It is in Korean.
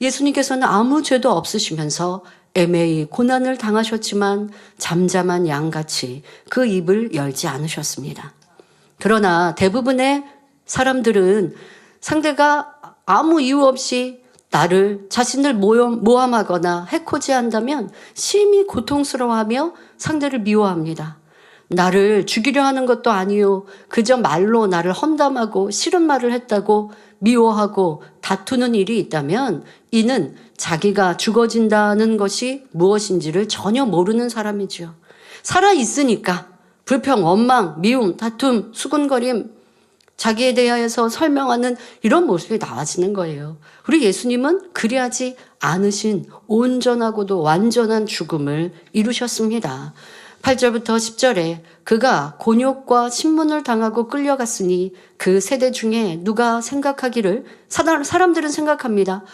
예수님께서는 아무 죄도 없으시면서 애매히 고난을 당하셨지만 잠잠한 양같이 그 입을 열지 않으셨습니다. 그러나 대부분의 사람들은 상대가 아무 이유 없이 나를 자신을 모함, 모함하거나 해코지한다면 심히 고통스러워하며 상대를 미워합니다. 나를 죽이려 하는 것도 아니요. 그저 말로 나를 험담하고 싫은 말을 했다고 미워하고 다투는 일이 있다면 이는 자기가 죽어진다는 것이 무엇인지를 전혀 모르는 사람이지요. 살아 있으니까 불평, 원망, 미움, 다툼, 수군거림, 자기에 대해서 설명하는 이런 모습이 나와지는 거예요. 우리 예수님은 그리하지 않으신 온전하고도 완전한 죽음을 이루셨습니다. 8절부터 10절에 그가 곤욕과 신문을 당하고 끌려갔으니 그 세대 중에 누가 생각하기를 사람- 사람들은 생각합니다.